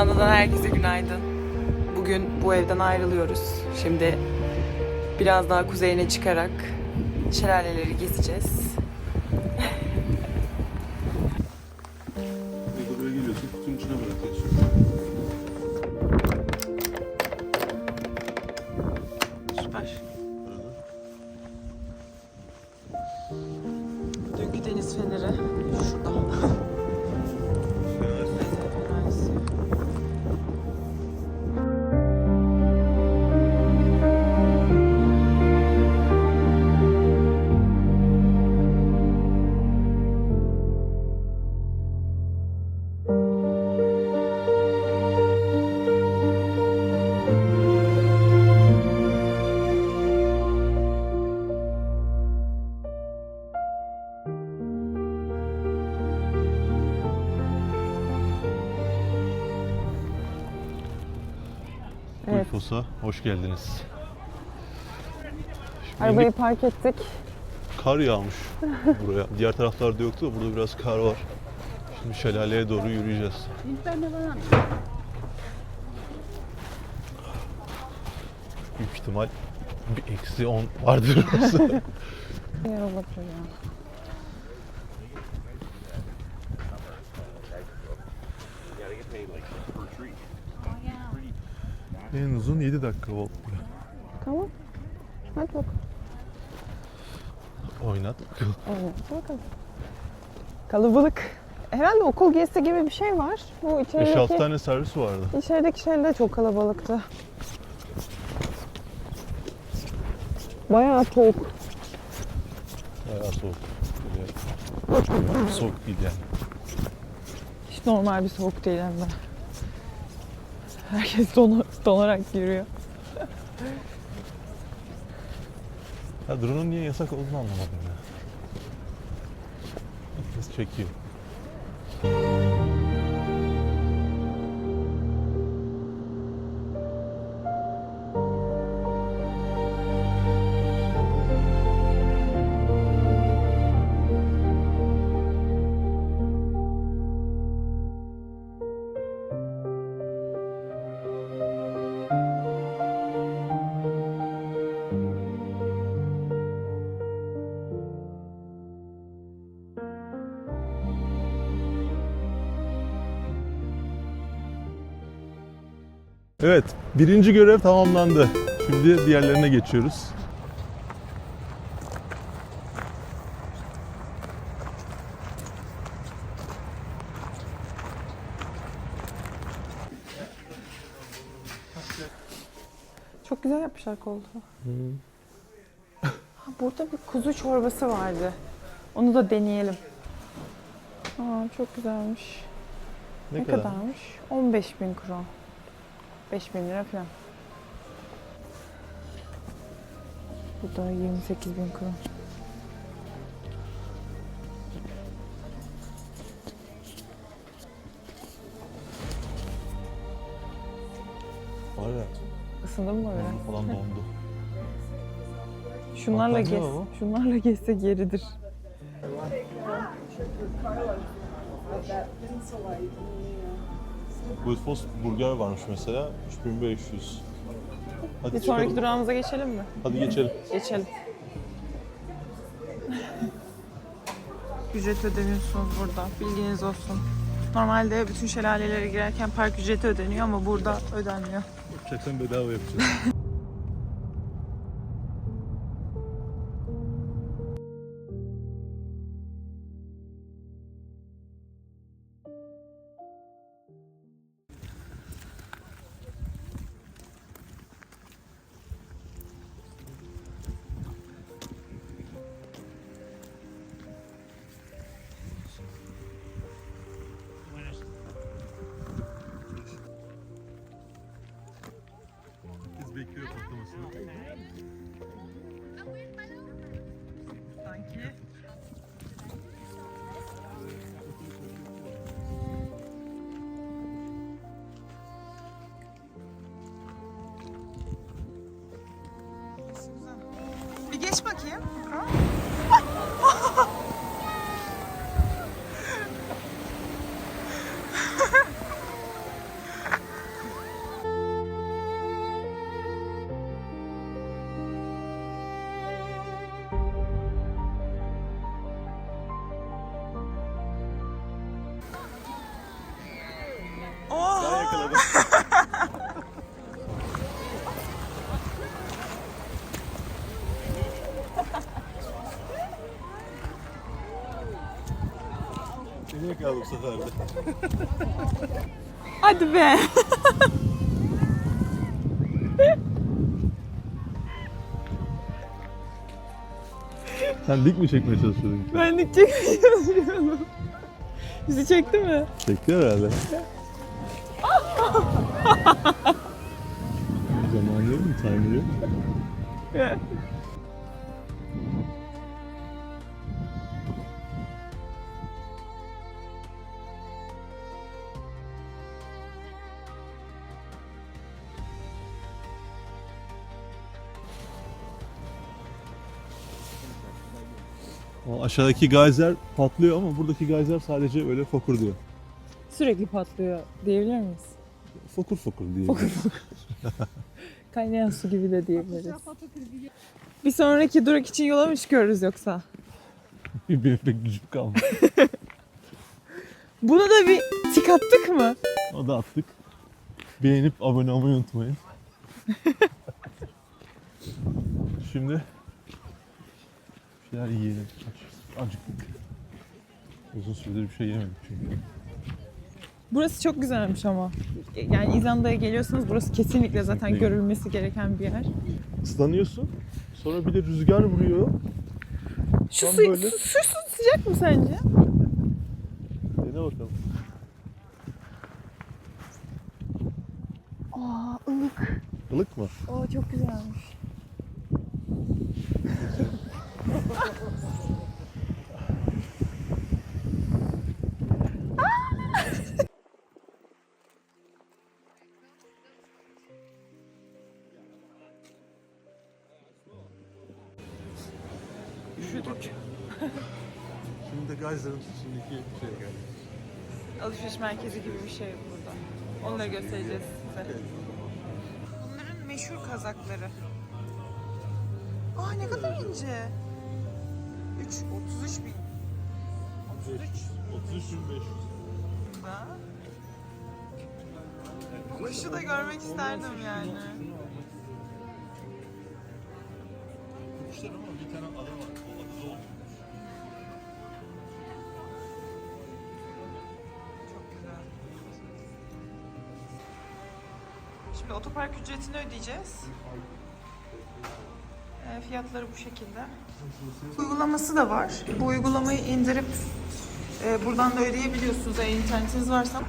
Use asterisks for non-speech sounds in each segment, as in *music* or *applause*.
İzlanda'dan herkese günaydın. Bugün bu evden ayrılıyoruz. Şimdi biraz daha kuzeyine çıkarak şelaleleri gezeceğiz. Gullfoss'a hoş geldiniz. Şimdi Arabayı park ettik. kar yağmış *laughs* buraya. Diğer taraflarda yoktu da burada biraz kar var. Şimdi şelaleye doğru yürüyeceğiz. Büyük ihtimal bir eksi 10 vardır olabilir *laughs* ya. En uzun 7 dakika oldu. Tamam. Hadi bakalım. Oynat. Evet, bakalım. Kalabalık. Herhalde okul gezisi gibi bir şey var. Bu 5-6 içerideki, tane servis vardı. içerideki şeyler de çok kalabalıktı. Bayağı soğuk. Bayağı soğuk. Böyle soğuk değil yani. Hiç normal bir soğuk değil hem de. Herkes donar, donarak yürüyor. Ya drone'un niye yasak olduğunu anlamadım ya. Herkes çekiyor. Evet, birinci görev tamamlandı. Şimdi diğerlerine geçiyoruz. Çok güzel yapmışlar koltuğu. Ha, burada bir kuzu çorbası vardı. Onu da deneyelim. Aa, çok güzelmiş. Ne, kadarmış? 15 bin kron. 5 bin lira falan. Bu da 28 bin kron. Var ya, Isındın mı öyle? burnum falan dondu. Şunlarla gez. Şunlarla gezsek yeridir. Gullfoss burger varmış mesela, 3500. Hadi Bir sonraki çıkalım. durağımıza geçelim mi? Hadi geçelim. Geçelim. *laughs* Ücret ödemiyorsunuz burada. Bilginiz olsun. Normalde bütün şelalelere girerken park ücreti ödeniyor ama burada ödenmiyor. Yapacaksan bedava yapacağız. *laughs* geç bakayım. Nereye kaldı bu sefer de? *laughs* Hadi be. *laughs* Sen dik mi çekmeye çalışıyordun? Ben de çekmiyorum. Bizi çekti mi? Çekti herhalde. *laughs* Zamanı yok mu? Timer yok mu? O aşağıdaki geyser patlıyor ama buradaki geyser sadece öyle fokur diyor. Sürekli patlıyor diyebilir miyiz? Fokur fokur diye. *laughs* Kaynayan su gibi de diyebiliriz. Bir sonraki durak için yola mı çıkıyoruz yoksa? *laughs* Benim pek gücüm kalmadı. *laughs* Buna da bir tik attık mı? O da attık. Beğenip abone olmayı unutmayın. Şimdi şeyler yiyelim. Aç, acıktık. Uzun süredir bir şey yemedik çünkü. Burası çok güzelmiş ama. Yani İzlanda'ya geliyorsanız burası kesinlikle zaten görülmesi gereken bir yer. Islanıyorsun. Sonra bir de rüzgar vuruyor. Şu Tam su, böyle. su, şu su sıcak mı sence? Dene bakalım. Aa ılık. Ilık mı? Aa çok güzelmiş. Üşüdük. Şimdi de Geyser'ın içindeki şey geldi. Alışveriş merkezi gibi bir şey burada. Onları göstereceğiz size. Bunların meşhur kazakları. Aa ne kadar ince. 3, 33 bin. 33 33.500. da. Bu kuşu da görmek isterdim yani. Şimdi otopark ücretini ödeyeceğiz. E, fiyatları bu şekilde. Uygulaması da var. Bu uygulamayı indirip e, buradan da ödeyebiliyorsunuz eğer internetiniz varsa.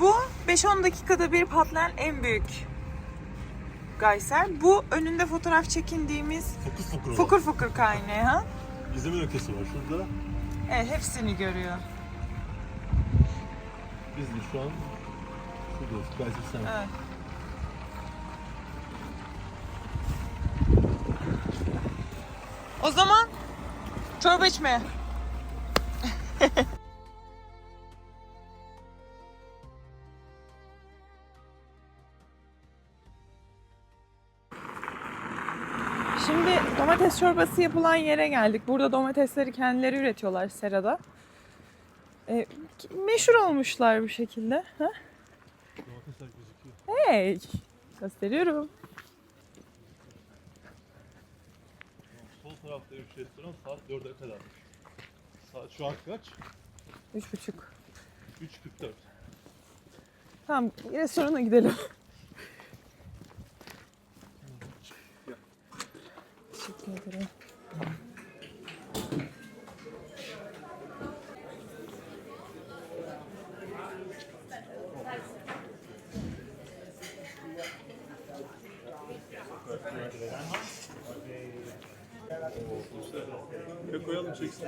Bu 5-10 dakikada bir patlayan en büyük Gayser. Bu önünde fotoğraf çekindiğimiz Fokur fokur. fokur fokur kaynağı. Ha? İzleme öyküsü var şurada. Evet hepsini görüyor. Biz de şu an şuradayız. Geyser sen. Evet. O zaman çorba içmeye. *laughs* domates çorbası yapılan yere geldik. Burada domatesleri kendileri üretiyorlar serada. Ee, meşhur olmuşlar bu şekilde. Ha? Domatesler gözüküyor. Hey! Gösteriyorum. Sol taraftaymış restoran saat 4'e kadar. Saat şu an kaç? Üç buçuk. 3.44. Tamam, restorana gidelim. Teşekkür ederim. Ne koyalım çeksin.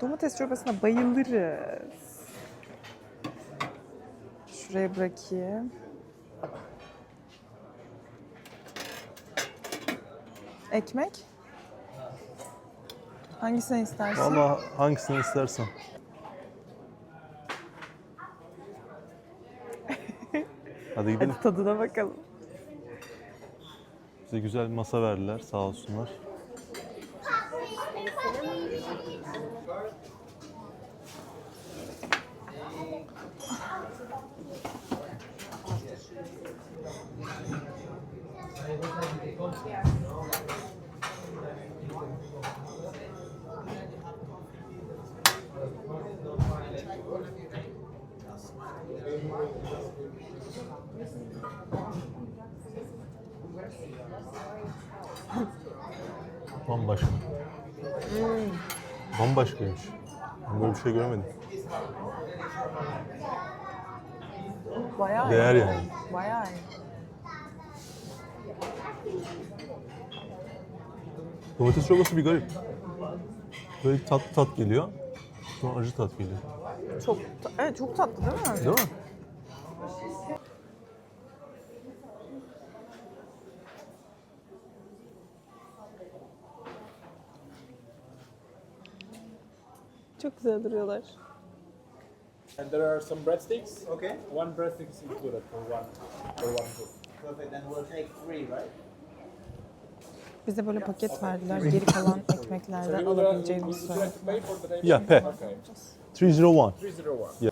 Domates çorbasına bayılırız. Şuraya bırakayım. Ekmek. Hangisini istersin? Valla hangisini istersen. *laughs* Hadi gidelim. Hadi tadına bakalım. Bize güzel bir masa verdiler sağ olsunlar. Bambaşka. Bambaşkaymış. Ben böyle bir şey görmedim. Bayağı Değer iyi. yani. Bayağı iyi. Domates çorbası bir garip. Böyle tat tat geliyor. Sonra acı tat geliyor. Çok, ta- evet, çok tatlı değil mi? Değil mi? Çok güzel duruyorlar. And there are some breadsticks. Okay, One breadstick is included for one for one food. perfect. Then we'll take three, right? Bize böyle paket verdiler. Geri kalan would alabileceğimiz table? Yeah, pay. Okay. 301. 301.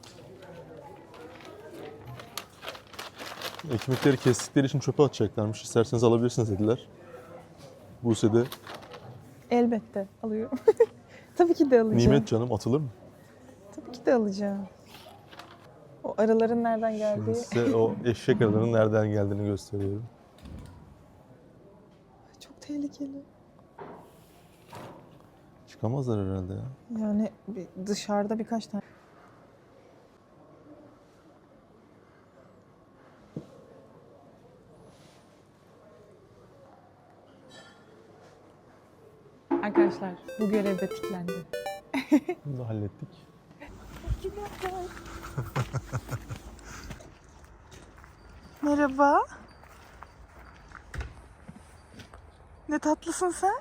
Ekmekleri kestikleri için çöpe atacaklarmış. İsterseniz alabilirsiniz dediler. Buse de Elbette alıyorum. *laughs* Tabii ki de alacağım. nimet canım atılır mı? Tabii ki de alacağım. O arıların nereden Şimdi geldiği size o eşek arılarının nereden geldiğini gösteriyorum. Tehlikeli. Çıkamazlar herhalde ya. Yani bir- dışarıda birkaç tane. Arkadaşlar bu görev de tıklandı. *laughs* Bunu da hallettik. Merhaba. Ne tatlısın sen.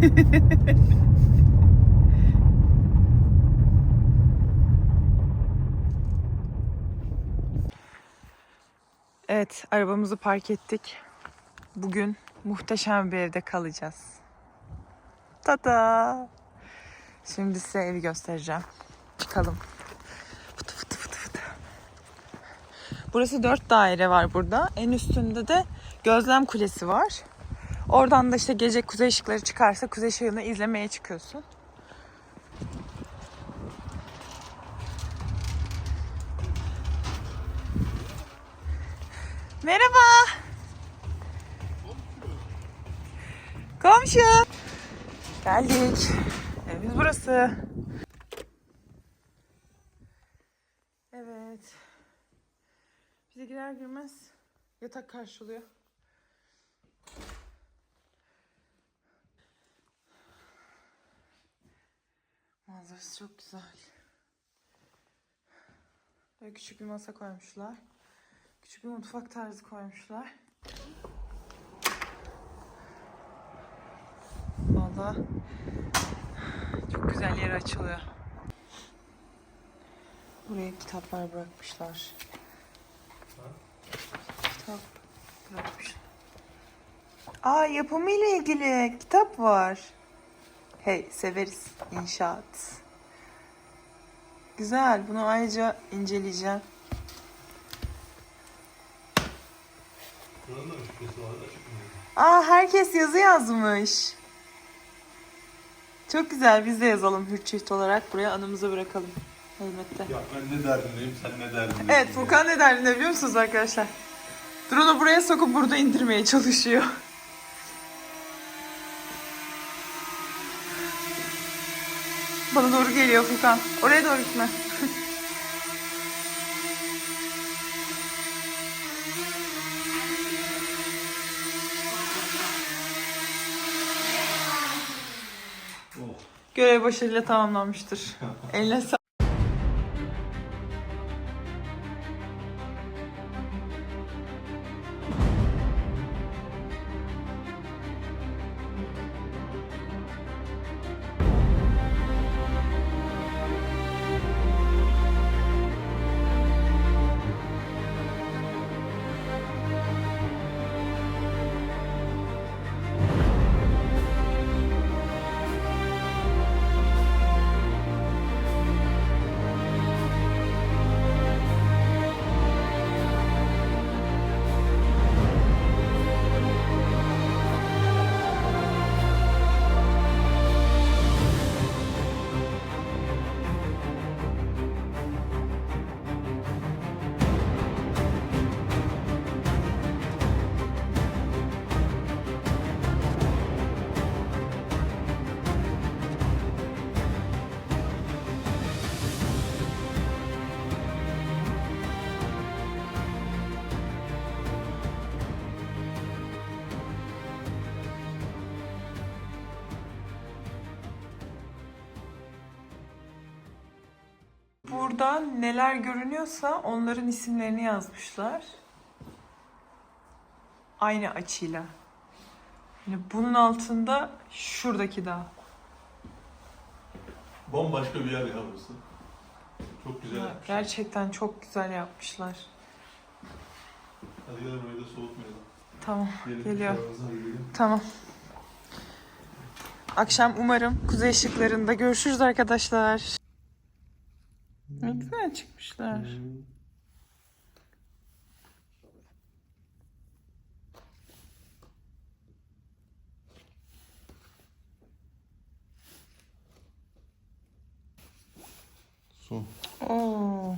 *laughs* evet, arabamızı park ettik. Bugün muhteşem bir evde kalacağız. Tada! Şimdi size evi göstereceğim. Çıkalım. Fıtı fıtı fıtı fıtı. Burası dört daire var burada. En üstünde de gözlem kulesi var. Oradan da işte gece kuzey ışıkları çıkarsa kuzey ışığını izlemeye çıkıyorsun. Merhaba. Komşu. Geldik. Evimiz burası. Evet. Bize girer girmez yatak karşılıyor. Manzarası çok güzel. Böyle küçük bir masa koymuşlar. Küçük bir mutfak tarzı koymuşlar. Valla çok güzel yer açılıyor. Buraya kitaplar bırakmışlar. Kitap bırakmışlar. Aa yapımıyla ilgili kitap var. Hey severiz inşaat. Güzel bunu ayrıca inceleyeceğim. Aa herkes yazı yazmış. Çok güzel biz de yazalım hür çift olarak buraya anımıza bırakalım. Elbette. Ya ben ne derdindeyim sen ne derdindesin? Evet Furkan ne derdinde biliyor musunuz arkadaşlar? Drone'u buraya sokup burada indirmeye çalışıyor. Bana doğru geliyor Furkan. Oraya doğru gitme. *laughs* Görev başarıyla tamamlanmıştır. *laughs* Eline sağ Burada neler görünüyorsa onların isimlerini yazmışlar. Aynı açıyla. Yani bunun altında şuradaki dağ. Bambaşka bir yer ya burası. Çok güzel. Ya, yapmışlar. gerçekten çok güzel yapmışlar. Hadi gel burayı da soğutmayalım. Tamam, Gelin geliyor. dışarımıza gidelim. Tamam. Akşam umarım kuzey ışıklarında görüşürüz arkadaşlar. Ne güzel çıkmışlar. Son. Oo.